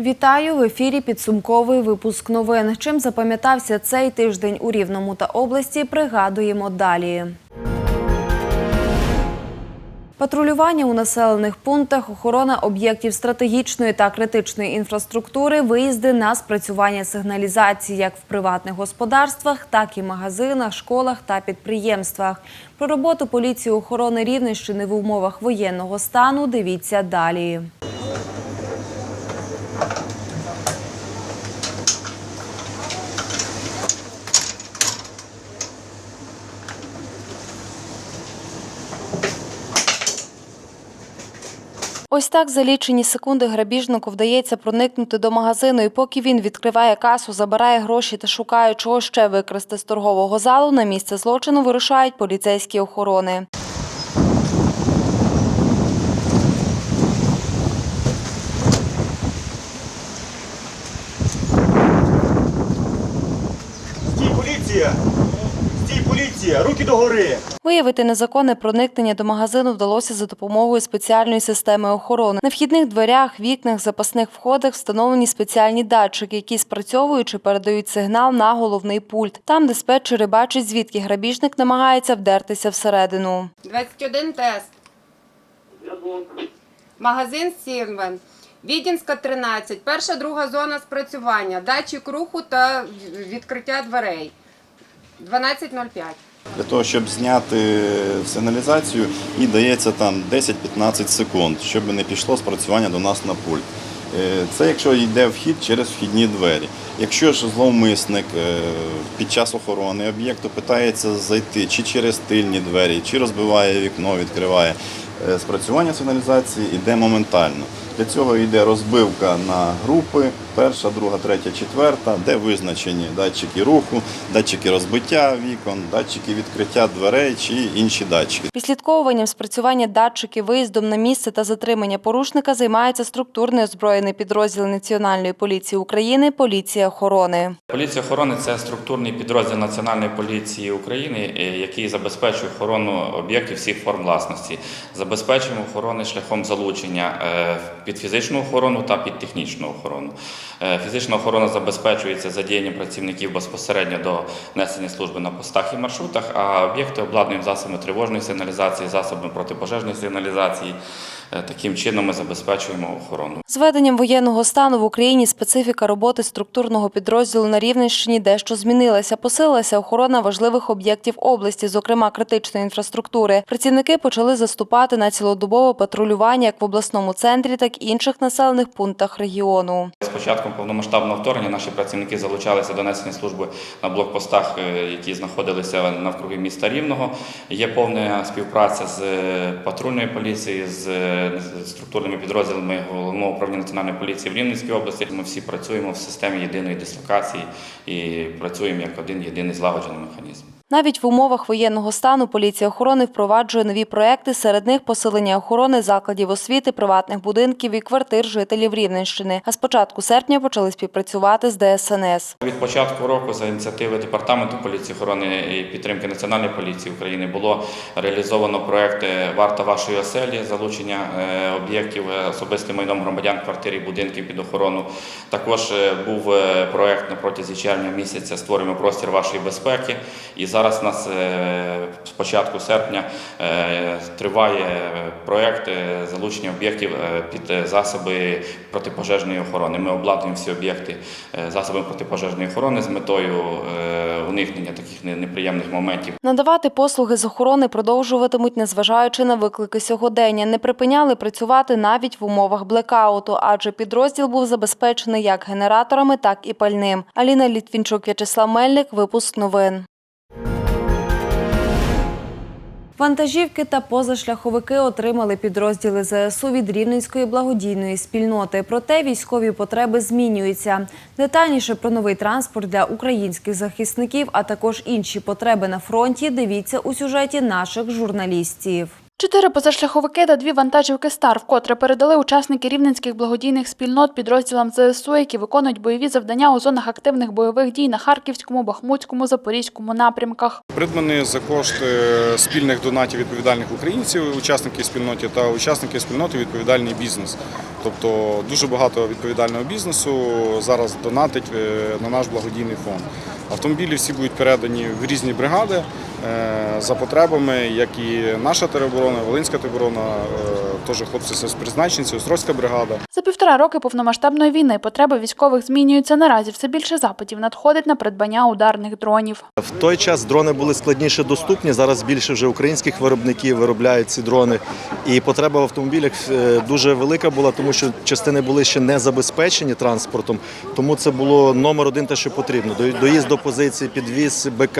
Вітаю в ефірі. Підсумковий випуск новин. Чим запам'ятався цей тиждень у Рівному та області? Пригадуємо далі. Патрулювання у населених пунктах, охорона об'єктів стратегічної та критичної інфраструктури, виїзди на спрацювання сигналізації як в приватних господарствах, так і магазинах, школах та підприємствах. Про роботу поліції охорони Рівненщини в умовах воєнного стану дивіться далі. Ось так за лічені секунди грабіжнику вдається проникнути до магазину, і поки він відкриває касу, забирає гроші та шукає, чого ще викрасти з торгового залу, на місце злочину вирушають поліцейські охорони. Руки догори! Виявити незаконне проникнення до магазину вдалося за допомогою спеціальної системи охорони. На вхідних дверях, вікнах, запасних входах встановлені спеціальні датчики, які спрацьовуючи передають сигнал на головний пульт. Там диспетчери бачать, звідки грабіжник намагається вдертися всередину. 21 тест. Магазин Сірвен. Відінська 13. Перша, друга зона спрацювання. Датчик руху та відкриття дверей. 12.05. Для того, щоб зняти сигналізацію, і дається там 10-15 секунд, щоб не пішло спрацювання до нас на пульт. Е, Це якщо йде вхід через вхідні двері. Якщо ж зловмисник е, під час охорони об'єкту питається зайти чи через тильні двері, чи розбиває вікно, відкриває, спрацювання сигналізації йде моментально. Для цього йде розбивка на групи, перша, друга, третя, четверта, де визначені датчики руху, датчики розбиття вікон, датчики відкриття дверей чи інші датчики. Відслідковуванням спрацювання датчиків, виїздом на місце та затримання порушника займається структурний озброєний підрозділ Національної поліції України Поліція охорони. Поліція охорони це структурний підрозділ Національної поліції України, е, який забезпечує охорону об'єктів всіх форм власності. Забезпечуємо охорони шляхом залучення е, під фізичну охорону та під технічну охорону. Е, Фізична охорона забезпечується задіянням працівників безпосередньо до несення служби на постах і маршрутах, а об'єкти обладнуємо засобами тривожної сигналізації, засобами протипожежної сигналізації. Е, Таким чином ми забезпечуємо охорону. З введенням воєнного стану в Україні специфіка роботи структурного підрозділу на Рівненщині дещо змінилася. Посилилася охорона важливих об'єктів області, зокрема критичної інфраструктури. Працівники почали заступати на цілодобове патрулювання як в обласному центрі, так і інших населених пунктах регіону. З початком повномасштабного вторгнення наші працівники залучалися до несення служби на блокпостах, е, які знаходилися навкруги міста Рівного. Є повна співпраця з е, патрульною поліцією, з структурними підрозділами головного управління національної поліції в Рівненській області. Ми всі працюємо в системі єдиної дислокації і працюємо як один єдиний злагоджений механізм. Навіть в умовах воєнного стану поліція охорони впроваджує нові проекти. Серед них посилення охорони закладів освіти, приватних будинків і квартир жителів Рівненщини. А з початку серпня почали співпрацювати з ДСНС. Від початку року за ініціативи департаменту поліції охорони і підтримки Національної поліції України було реалізовано проект Варта вашої оселі, залучення е, об'єктів е, особистим майном громадян квартир і будинків під охорону. Також е, був проект на протязі червня місяця Створюємо простір вашої безпеки. І зараз у нас е, з початку серпня е, триває проект е, залучення об'єктів під засоби протипожежної охорони. Ми обладнуємо всі об'єкти засобами протипожежної охорони з метою уникнення таких неприємних моментів. Надавати послуги з охорони продовжуватимуть, незважаючи на виклики сьогодення. Не припиняли працювати навіть в умовах блекауту, адже підрозділ був забезпечений як генераторами, так і пальним. Аліна Літвінчук, В'ячеслав Мельник. Випуск новин. Вантажівки та позашляховики отримали підрозділи ЗСУ від Рівненської благодійної спільноти. Проте військові потреби змінюються. Детальніше про новий транспорт для українських захисників, а також інші потреби на фронті. Дивіться у сюжеті наших журналістів. Чотири позашляховики та дві вантажівки «Стар» вкотре передали учасники рівненських благодійних спільнот підрозділам ЗСУ, які виконують бойові завдання у зонах активних бойових дій на Харківському, Бахмутському, Запорізькому напрямках. Придбані за кошти спільних донатів відповідальних українців, учасники спільноти та учасники спільноти відповідальний бізнес. Тобто дуже багато відповідального бізнесу зараз донатить е, на наш благодійний фонд. Автомобілі всі будуть передані в різні бригади е, за потребами, як і наша тероборона, Волинська тероборона, е, теж хлопці спецпризначенці, Острозька бригада. За півтора роки повномасштабної війни потреби військових змінюються. Наразі все більше запитів надходить на придбання ударних дронів. В той час дрони були складніше доступні. Зараз більше вже українських виробників виробляють ці дрони. І потреба в автомобілях е, дуже велика була, тому що частини були ще не забезпечені транспортом. Тому це було номер один, те, що потрібно. До- Доїзд до позиції, підвіз БК,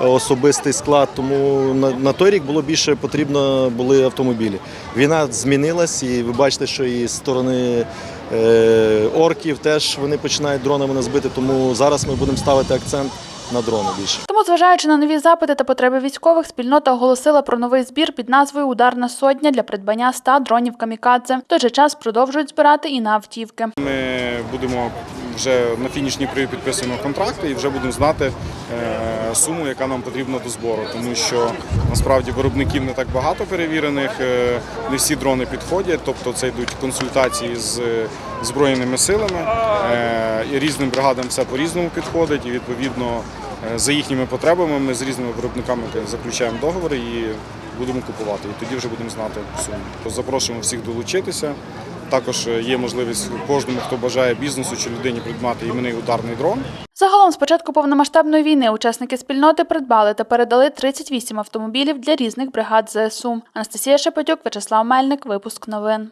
особистий склад. Тому на, на той рік було більше потрібно були автомобілі. Війна змінилась, і ви бачите, що і з сторони. е, Орків теж вони починають дронами нас бити, тому зараз ми будемо ставити акцент на дрони більше. Тому, зважаючи на нові запити та потреби військових, спільнота оголосила про новий збір під назвою Ударна сотня для придбання 100 дронів камікадзе. В той же час продовжують збирати і на автівки. Ми будемо вже на фінішній привід підписуємо контракти і вже будемо знати е, суму, яка нам потрібна до збору. Тому що насправді виробників не так багато перевірених, е, не всі дрони підходять, тобто це йдуть консультації з збройними силами. е, І різним бригадам все по-різному підходить. І відповідно е, за їхніми потребами ми з різними виробниками заключаємо договори і будемо купувати. І тоді вже будемо знати суму. Запрошуємо всіх долучитися. Також е, є можливість кожному, хто бажає бізнесу чи людині придбати іменний ударний дрон. Загалом, з початку повномасштабної війни, учасники спільноти придбали та передали 38 автомобілів для різних бригад ЗСУ. Анастасія Шепетюк, Вячеслав Мельник. Випуск новин.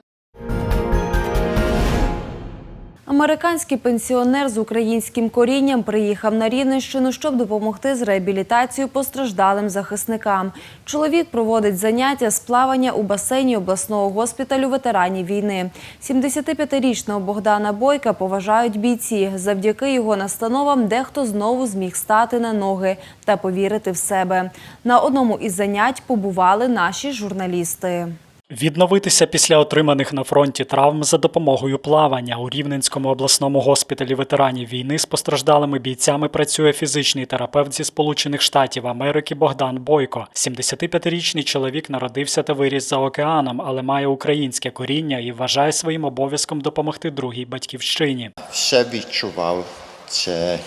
Американський пенсіонер з українським корінням приїхав на Рівненщину, щоб допомогти з реабілітацією постраждалим захисникам. Чоловік проводить заняття з плавання у басейні обласного госпіталю ветеранів війни. 75-річного Богдана Бойка поважають бійці. Завдяки його настановам дехто знову зміг стати на ноги та повірити в себе. На одному із занять побували наші журналісти. Відновитися після отриманих на фронті травм за допомогою плавання у Рівненському обласному госпіталі ветеранів війни з постраждалими бійцями працює фізичний терапевт зі Сполучених Штатів Америки Богдан Бойко. 75-річний чоловік народився та виріс за океаном, але має українське коріння і вважає своїм обов'язком допомогти другій батьківщині. все відчував це,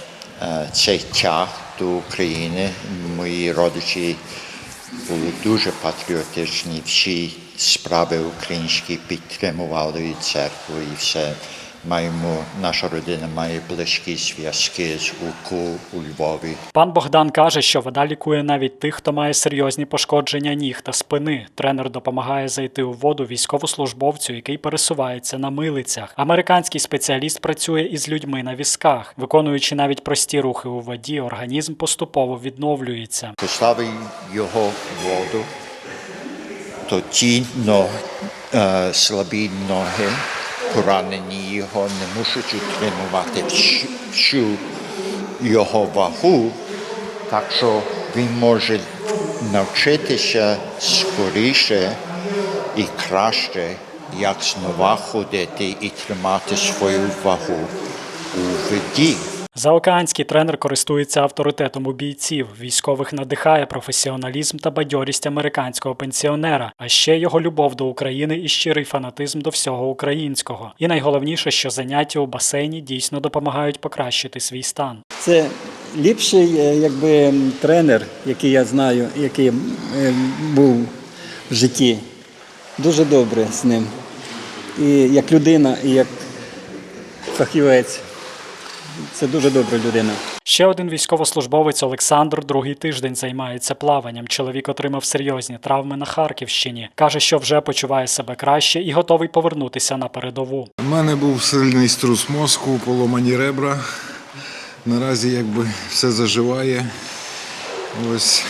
е, цей тяг до України. Мої родичі були дуже патріотичні, всі справи українські підтримували церкву і все. Маємо, наша родина має близькі зв'язки з УКУ у Львові. Пан Богдан каже, що вода лікує навіть тих, хто має серйозні пошкодження ніг та спини. Тренер допомагає зайти у воду військовослужбовцю, який пересувається на милицях. Американський спеціаліст працює із людьми на візках, виконуючи навіть прості рухи у воді, організм поступово відновлюється. Поставив його воду, то ті е, слабі ноги, поранені його, не мусять утримувати всю його вагу, так що він може навчитися скоріше і краще, як знову ходити і тримати свою вагу у воді. Заокеанський тренер користується авторитетом у бійців. Військових надихає професіоналізм та бадьорість американського пенсіонера, а ще його любов до України і щирий фанатизм до всього українського. І найголовніше, що заняття у басейні дійсно допомагають покращити свій стан. Це ліпший е, якби, тренер, який я знаю, який е, був в житті. Дуже добре з ним. І як людина, і як фахівець. Це дуже добра людина. Ще один військовослужбовець Олександр другий тиждень займається плаванням. Чоловік отримав серйозні травми на Харківщині. каже, що вже почуває себе краще і готовий повернутися на передову. У мене був сильний струс мозку, поломані ребра. Наразі якби все заживає. Ось.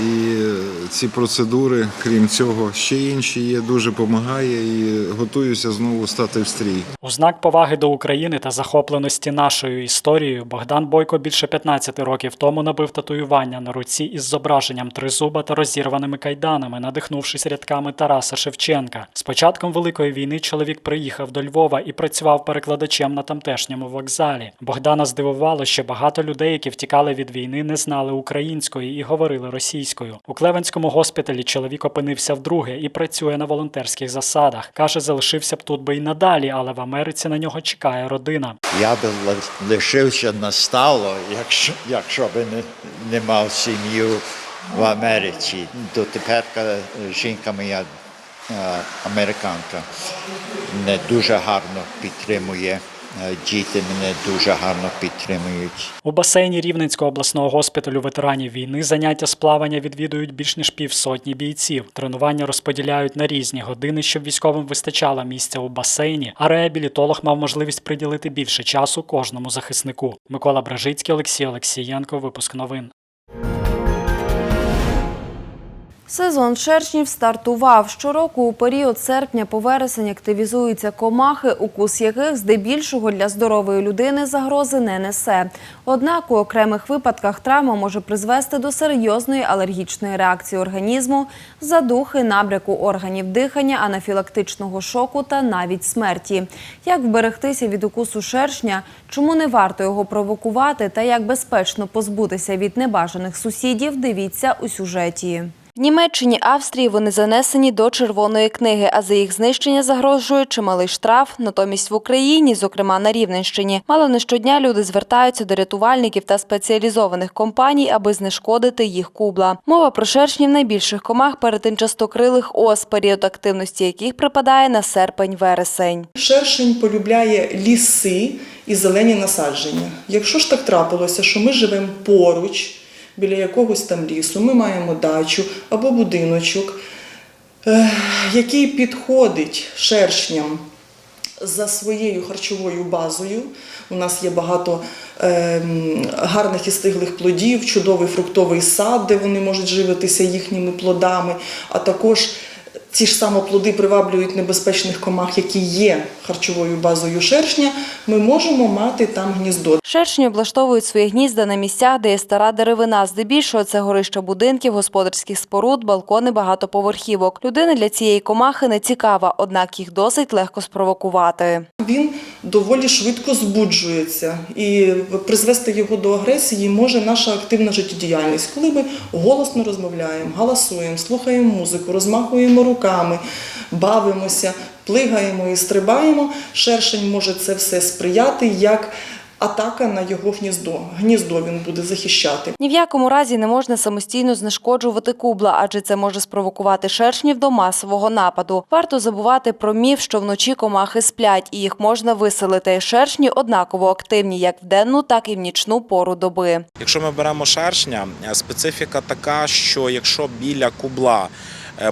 І ці процедури, крім цього, ще інші є, дуже допомагає і готуюся знову стати в стрій. У знак поваги до України та захопленості нашою історією Богдан Бойко більше 15 років тому набив татуювання на руці із зображенням тризуба та розірваними кайданами, надихнувшись рядками Тараса Шевченка. З початком Великої війни чоловік приїхав до Львова і працював перекладачем на тамтешньому вокзалі. Богдана здивувало, що багато людей, які втікали від війни, не знали української і говорили російською. Російською. У Клевенському госпіталі чоловік опинився вдруге і працює на волонтерських засадах. Каже, залишився б тут би й надалі, але в Америці на нього чекає родина. Я би ли- лишився на стало, якщо, якщо би не, не мав сім'ю в Америці. Дотепер е, жінка моя е, американка мене дуже гарно підтримує. Е, Діти мене дуже гарно підтримують. У басейні Рівненського обласного госпіталю ветеранів війни заняття з плавання відвідують більш ніж півсотні бійців. Тренування розподіляють на різні години, щоб військовим вистачало місця у басейні, а реабілітолог мав можливість приділити більше часу кожному захиснику. Микола Бражицький, Олексій Олексієнко. Випуск новин. Сезон шершнів стартував. Щороку у період серпня по вересень активізуються комахи, укус яких здебільшого для здорової людини загрози не несе. Однак у окремих випадках травма може призвести до серйозної алергічної реакції організму, задухи, набряку органів дихання, анафілактичного шоку та навіть смерті. Як вберегтися від укусу шершня, чому не варто його провокувати та як безпечно позбутися від небажаних сусідів, дивіться у сюжеті. В Німеччині, Австрії вони занесені до червоної книги, а за їх знищення загрожує чималий штраф. Натомість в Україні, зокрема на Рівненщині, мало не щодня люди звертаються до рятувальників та спеціалізованих компаній, аби знешкодити їх кубла. Мова про шершнів найбільших комах перетинчастокрилих ос, період активності яких припадає на серпень-вересень. Шершень полюбляє ліси і зелені насадження. Якщо ж так трапилося, що ми живемо поруч біля якогось там лісу, ми маємо дачу або будиночок, е, який підходить шершням за своєю харчовою базою. У нас є багато е, гарних і стиглих плодів, чудовий фруктовий сад, де вони можуть живитися їхніми плодами, а також ці ж саме плоди приваблюють небезпечних комах, які є харчовою базою шершня. Ми можемо мати там гніздо. Шершні облаштовують свої гнізда на місцях, де є стара деревина. Здебільшого це горища будинків, господарських споруд, балкони багатоповерхівок. Людина для цієї комахи не цікава, однак їх досить легко спровокувати. Він доволі швидко збуджується, і призвести його до агресії може наша активна життєдіяльність, коли ми голосно розмовляємо, галасуємо, слухаємо музику, розмахуємо руками, бавимося, плигаємо і стрибаємо. Шершень може це все сприяти як атака на його гніздо. Гніздо він буде захищати. Ні в якому разі не можна самостійно знешкоджувати кубла, адже це може спровокувати шершнів до масового нападу. Варто забувати про міф, що вночі комахи сплять і їх можна виселити. Шершні однаково активні як в денну, так і в нічну пору доби. Якщо ми беремо шершня, специфіка така, що якщо біля кубла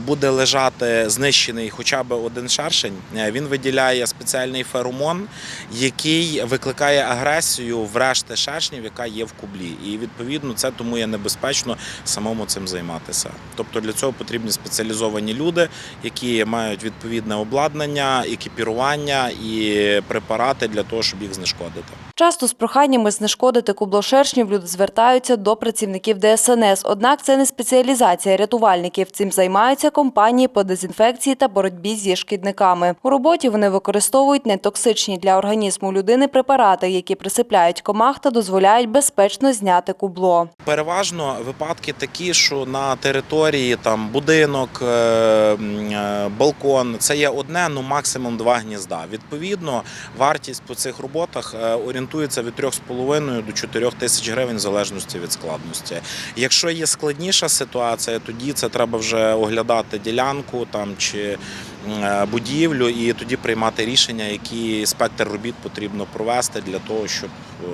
буде лежати знищений хоча б один шершень, е, він виділяє спеціальний феромон, який викликає агресію в решти шершнів, яка є в кублі. І відповідно це тому є небезпечно самому цим займатися. Тобто для цього потрібні спеціалізовані люди, які мають відповідне обладнання, екіпірування і препарати для того, щоб їх знешкодити. Часто з проханнями знешкодити кублошершнів люди звертаються до працівників ДСНС. Однак це не спеціалізація рятувальників. Цим займаються компанії по дезінфекції та боротьбі зі шкідниками. У роботі вони використовують нетоксичні для організму людини препарати, які присипляють комах та дозволяють безпечно зняти кубло. Переважно випадки такі, що на території там будинок, е, е, балкон це є одне, ну максимум два гнізда. Відповідно, вартість по цих роботах е, орієнтується від 3,5 до 4 тисяч гривень в залежності від складності. Якщо є складніша ситуація, тоді це треба вже оглядати ділянку там чи будівлю, і тоді приймати рішення, який спектр робіт потрібно провести для того, щоб е,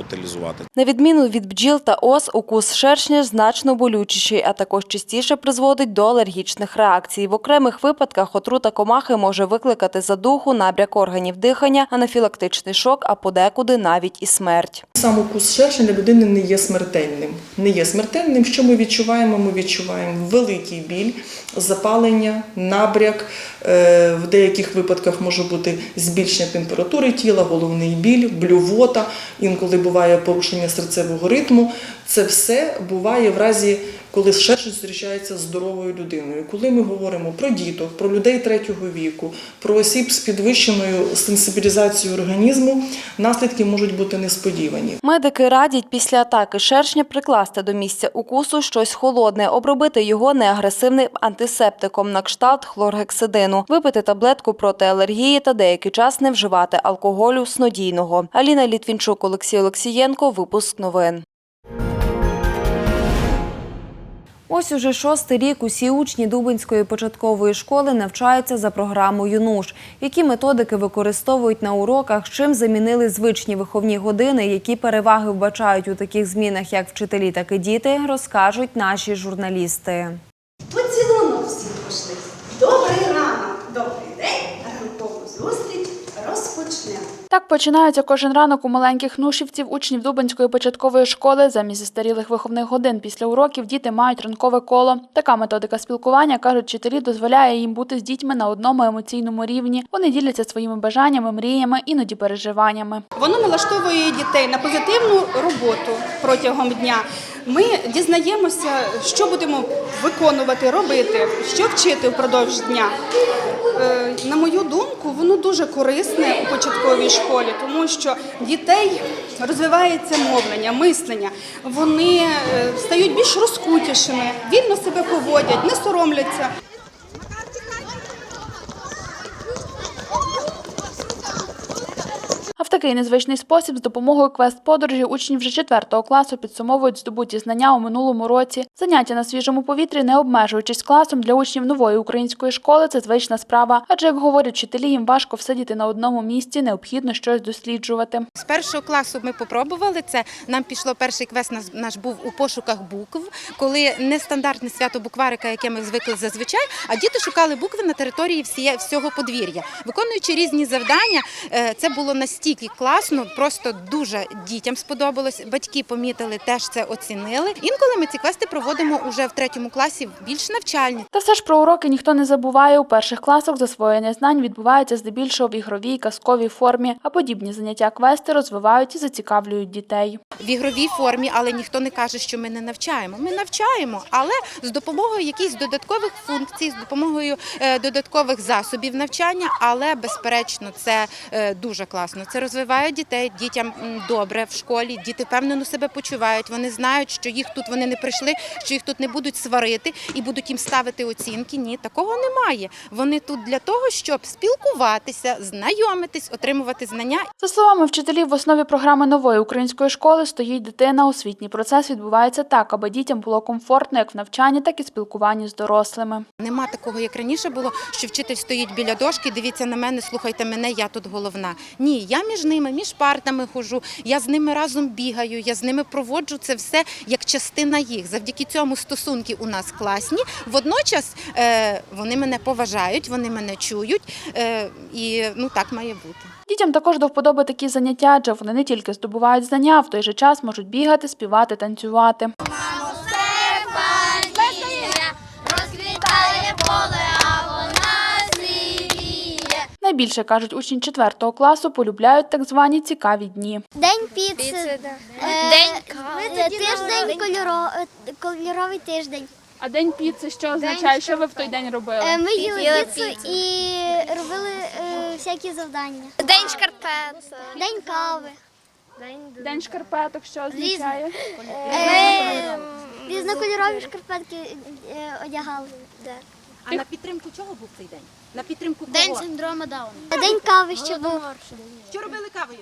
утилізувати. На відміну від бджіл та ос, укус шершня значно болючіший, а також частіше призводить до алергічних реакцій. В окремих випадках отрута комахи може викликати задуху, набряк органів дихання, анафілактичний шок, а подекуди навіть і смерть. Сам укус шершня для людини не є смертельним. Не є смертельним. Що ми відчуваємо? Ми відчуваємо великий біль, запалення, набряк. Е, В деяких випадках може бути збільшення температури тіла, головний біль, блювота. Інколи буває порушення серцевого ритму. Це все буває в разі коли ще щось зустрічається з здоровою людиною. Коли ми говоримо про діток, про людей третього віку, про осіб з підвищеною сенсибілізацією організму, наслідки можуть бути несподівані. Медики радять після атаки шершня прикласти до місця укусу щось холодне, обробити його неагресивним антисептиком на кшталт хлоргексидину, випити таблетку проти алергії та деякий час не вживати алкоголю снодійного. Аліна Літвінчук, Олексій Олексієнко. Випуск новин. Ось уже шостий рік усі учні Дубинської початкової школи навчаються за програмою НУШ. Які методики використовують на уроках, чим замінили звичні виховні години, які переваги вбачають у таких змінах як вчителі, так і діти, розкажуть наші журналісти. Поцілунок всі пошли. Добрий ранок, добрий день, ранкову зустріч розпочнемо. Так починається кожен ранок у маленьких нушівців учнів Дубинської початкової школи. Замість застарілих виховних годин після уроків діти мають ранкове коло. Така методика спілкування, кажуть вчителі, дозволяє їм бути з дітьми на одному емоційному рівні. Вони діляться своїми бажаннями, мріями, іноді переживаннями. Воно налаштовує дітей на позитивну роботу протягом дня. Ми дізнаємося, що будемо виконувати, робити, що вчити впродовж дня. Е, На мою думку, воно дуже корисне у початковій школі, тому що дітей розвивається мовлення, мислення. Вони е, стають більш розкутішими, вільно себе поводять, не соромляться. А в такий незвичний спосіб з допомогою квест-подорожі учні вже 4 класу підсумовують здобуті знання у минулому році. Заняття на свіжому повітрі, не обмежуючись класом для учнів нової української школи, це звична справа. Адже, як говорять вчителі, їм важко всидіти на одному місці, необхідно щось досліджувати. З першого класу ми попробували це. Нам пішло перший квест наш, був у пошуках букв, коли нестандартне свято букварика, яке ми звикли зазвичай, а діти шукали букви на території всього подвір'я. Виконуючи різні завдання, е, це було настільки класно, просто дуже дітям сподобалось. Батьки помітили, теж це оцінили. Інколи ми ці квести проводимо уже в третьому класі більш навчальні. Та все ж про уроки ніхто не забуває. У перших класах засвоєння знань відбувається здебільшого в ігровій казковій формі, а подібні заняття квести розвивають і зацікавлюють дітей. в ігровій формі, але ніхто не каже, що ми не навчаємо. Ми навчаємо, але з допомогою якихось додаткових функцій, з допомогою е, додаткових засобів навчання. Але безперечно, це е, дуже класно. Це розвиває дітей. Дітям добре в школі. Діти впевнено себе почувають. Вони знають, що їх тут вони не прийшли, що їх тут не будуть сварити і будуть їм ставити оцінки. Ні, такого немає. Вони тут для того, щоб спілкуватися, знайомитись, отримувати знання За словами вчителів, в основі програми нової української школи стоїть дитина. Освітній процес відбувається так, аби дітям було комфортно як в навчанні, так і спілкуванні з дорослими. Нема такого, як раніше було, що вчитель стоїть біля дошки, дивіться на мене, слухайте мене, я тут головна. Ні, я між ними, між партами хожу, я з ними разом бігаю, я з ними проводжу це все як частина їх. Завдяки цьому стосунки у нас класні. Водночас е, вони мене поважають, вони мене чують, е, і ну так має бути. Дітям також до вподоби такі заняття, адже вони не тільки здобувають знання, а в той же час можуть бігати, співати, танцювати. Найбільше кажуть учні 4 класу полюбляють так звані цікаві дні. День піци. День Тиждень кольоро... е, кольоровий тиждень. А день піци що означає? Що ви в той день робили? Е, Ми їли піцу і робили е, всякі завдання. День шкарпет. День кави. День шкарпеток що означає? Е, Різнокольорові шкарпетки е, одягали. А на підтримку чого був цей день? На підтримку День синдрома Дауна. День кави ще був. Що робили кавою?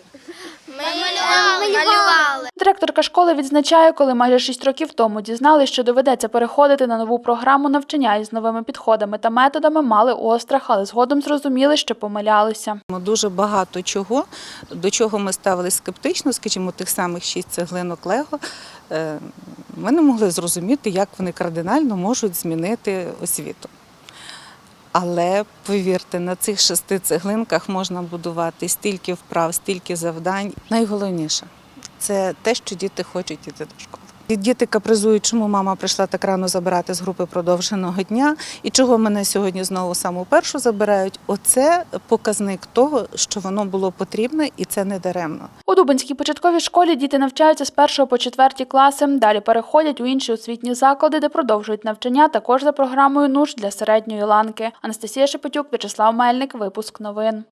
Ми малювали. Директорка школи відзначає, коли майже 6 років тому дізнали, що доведеться переходити на нову програму навчання із новими підходами та методами, мали острах, але згодом зрозуміли, що помилялися. Дуже багато чого, до чого ми ставили скептично, скажімо, тих самих шість цеглинок Лего. е, Ми не могли зрозуміти, як вони кардинально можуть змінити освіту. Але повірте, на цих шести цеглинках можна будувати стільки вправ, стільки завдань. Найголовніше це те, що діти хочуть іти до школи. Діти капризують, чому мама прийшла так рано забирати з групи продовженого дня, і чого мене сьогодні знову саму першу забирають. Оце показник того, що воно було потрібне, і це не даремно. У Дубинській початковій школі діти навчаються з 1 по 4 класи. Далі переходять у інші освітні заклади, де продовжують навчання також за програмою НУШ для середньої ланки. Анастасія Шепетюк, В'ячеслав Мельник. Випуск новин.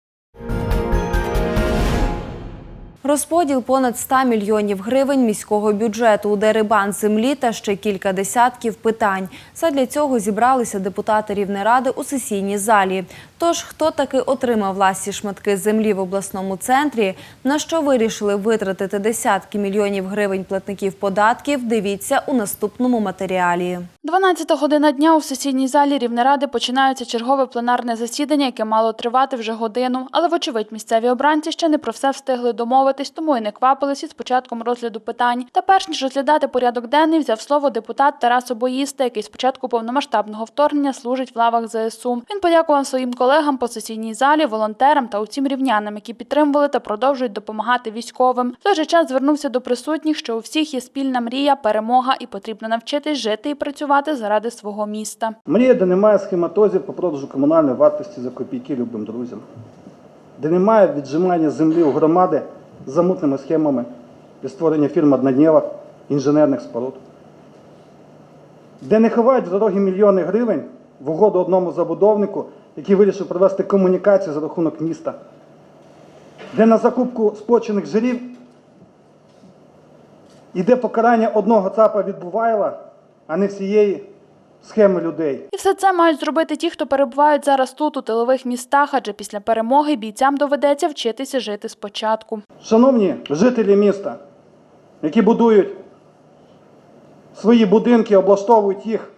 Розподіл понад 100 мільйонів гривень міського бюджету, дерибан землі та ще кілька десятків питань. Задля цього зібралися депутати Рівнеради у сесійній залі. Тож, хто таки отримав власні шматки землі в обласному центрі, на що вирішили витратити десятки мільйонів гривень платників податків, дивіться у наступному матеріалі. 12 година дня у сесійній залі Рівнеради починається чергове пленарне засідання, яке мало тривати вже годину. Але, вочевидь, місцеві обранці ще не про все встигли домовитись, тому і не квапились із початком розгляду питань. Та перш ніж розглядати порядок денний, взяв слово депутат Тарас Обоїста, який з початку повномасштабного вторгнення служить в лавах ЗСУ. Він подякував своїм колегам по сесійній залі, волонтерам та усім рівнянам, які підтримували та продовжують допомагати військовим. В той же час звернувся до присутніх, що у всіх є спільна мрія, перемога, і потрібно навчитись жити і працювати заради свого міста. Мрія, де немає схематозів по продажу комунальної вартості за копійки любим друзям, де немає віджимання землі у громади з замутними схемами для створення фірм одноднєвок, інженерних споруд, де не ховають в дороги мільйони гривень в угоду одному забудовнику, який вирішив провести комунікацію за рахунок міста, де на закупку спочених жирів іде покарання одного ЦАПа від Бувайла, а не всієї схеми людей. І все це мають зробити ті, хто перебувають зараз тут, у тилових містах, адже після перемоги бійцям доведеться вчитися жити спочатку. Шановні жителі міста, які будують свої будинки, облаштовують їх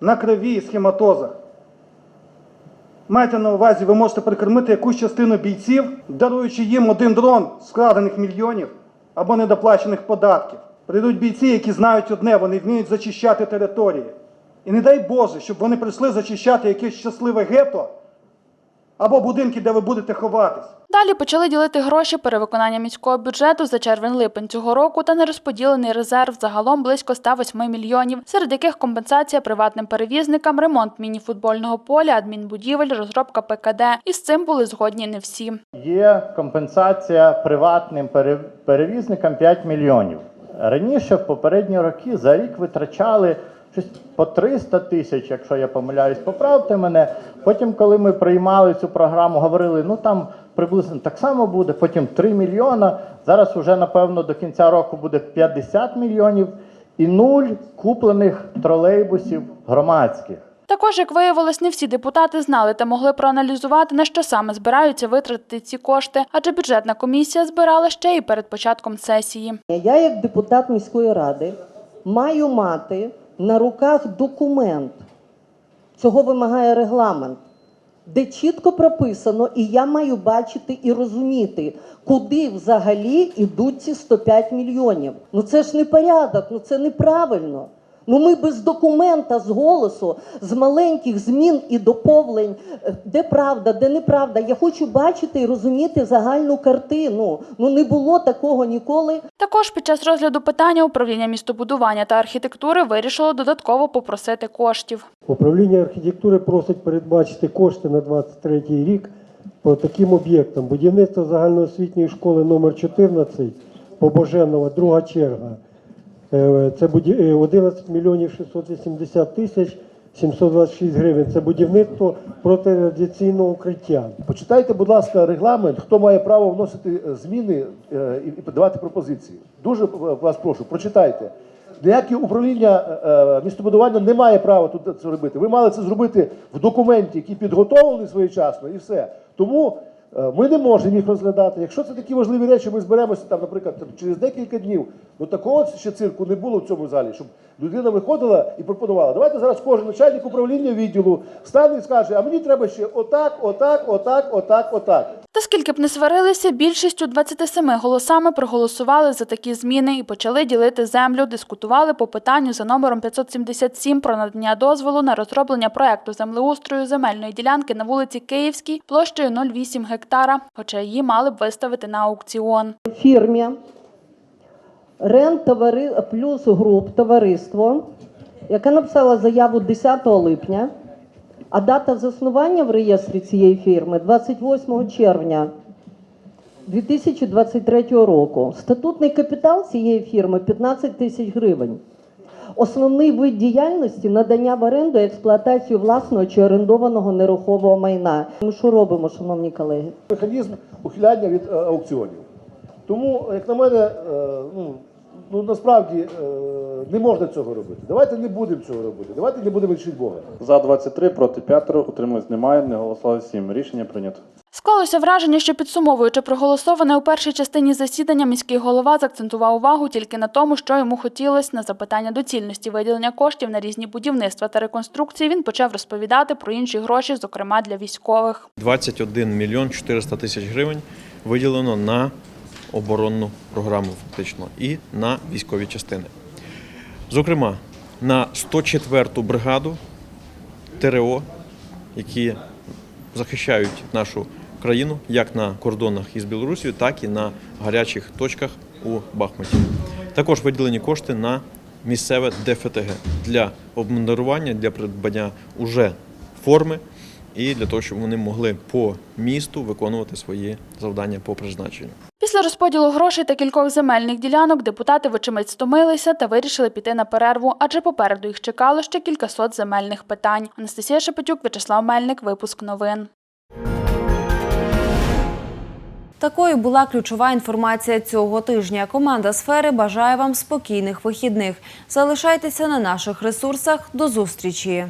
на крові і схематозах. Майте на увазі, ви можете прикормити якусь частину бійців, даруючи їм один дрон з вкрадених мільйонів або недоплачених податків. Прийдуть бійці, які знають одне, вони вміють зачищати території. І не дай Боже, щоб вони прийшли зачищати якесь щасливе гетто або будинки, де ви будете ховатись. Далі почали ділити гроші перевиконання міського бюджету за червень-липень цього року та нерозподілений резерв загалом близько 108 мільйонів, серед яких компенсація приватним перевізникам, ремонт міні-футбольного поля, адмінбудівель, розробка ПКД. І з цим були згодні не всі. Є компенсація приватним пере- перевізникам 5 мільйонів. Раніше, в попередні роки, за рік витрачали щось по 300 тисяч, якщо я помиляюсь, поправте мене. Потім, коли ми приймали цю програму, говорили, ну там приблизно так само буде, потім 3 мільйона. Зараз вже, напевно, до кінця року буде 50 мільйонів і нуль куплених тролейбусів громадських. Також, як виявилось, не всі депутати знали та могли проаналізувати, на що саме збираються витратити ці кошти, адже бюджетна комісія збирала ще і перед початком сесії. Я, як депутат міської ради, маю мати на руках документ. Цього вимагає регламент, де чітко прописано, і я маю бачити і розуміти, куди взагалі йдуть ці 105 мільйонів. Ну це ж не порядок, ну це неправильно. Ну ми без документа з голосу, з маленьких змін і доповнень, е, де правда, де неправда. Я хочу бачити і розуміти загальну картину. Ну не було такого ніколи. Також під час розгляду питання управління містобудування та архітектури вирішило додатково попросити коштів. Управління архітектури просить передбачити кошти на 23 рік по таким об'єктам. Будівництво загальноосвітньої школи номер 14 Побоженова, друга черга. Е, Це буді- е, 11 мільйонів 680 тисяч 726 гривень. Це будівництво протирадіаційного укриття. Почитайте, будь ласка, регламент, хто має право вносити е, зміни і подавати пропозиції. Дуже вас прошу, прочитайте. Ніяке управління містобудування не має права тут це робити. Ви мали це зробити в документі, який підготовлений своєчасно, і все. Тому ми не можемо їх розглядати. Якщо це такі важливі речі, ми зберемося там, наприклад, через декілька днів. Ну такого ще цирку не було в цьому залі, щоб людина виходила і пропонувала. Давайте зараз кожен начальник управління відділу стане і скаже, а мені треба ще отак, отак, отак, отак, отак. Та скільки б не сварилися, більшістю 27 голосами проголосували за такі зміни і почали ділити землю. Дискутували по питанню за номером 577 про надання дозволу на розроблення проекту землеустрою земельної ділянки на вулиці Київській площею 0,8 гектара, хоча її мали б виставити на аукціон. фірмі Рентовари плюс груп товариство, яке написало заяву 10 липня, а дата заснування в реєстрі цієї фірми 28 червня 2023 року. Статутний капітал цієї фірми 15 тисяч гривень. Основний вид діяльності надання в оренду експлуатацію власного чи орендованого нерухомого майна. Ми що робимо, шановні колеги? Механізм ухиляння від е, аукціонів. Тому, як на мене, е, ну, ну насправді е, не можна цього робити. Давайте не будемо цього робити. Давайте не будемо вчити Бога. За 23, проти 5, утримались немає, не голосували 7. Рішення прийнято. Склалося враження, що підсумовуючи проголосоване у першій частині засідання, міський голова заакцентував увагу тільки на тому, що йому хотілося. На запитання доцільності виділення коштів на різні будівництва та реконструкції він почав розповідати про інші гроші, зокрема для військових. 21 мільйон 400 тисяч гривень виділено на оборонну програму фактично і на військові частини. Зокрема, на 104-ту бригаду ТРО, які захищають нашу країну як на кордонах із Білорусією, так і на гарячих точках у Бахмуті. Також виділені кошти на місцеве ДФТГ для обмундирування, для придбання уже форми і для того, щоб вони могли по місту виконувати свої завдання по призначенню. Після розподілу грошей та кількох земельних ділянок депутати вочимить стомилися та вирішили піти на перерву, адже попереду їх чекало ще кількасот земельних питань. Анастасія Шепетюк, В'ячеслав Мельник, випуск новин. Такою була ключова інформація цього тижня. Команда сфери бажає вам спокійних вихідних. Залишайтеся на наших ресурсах. До зустрічі.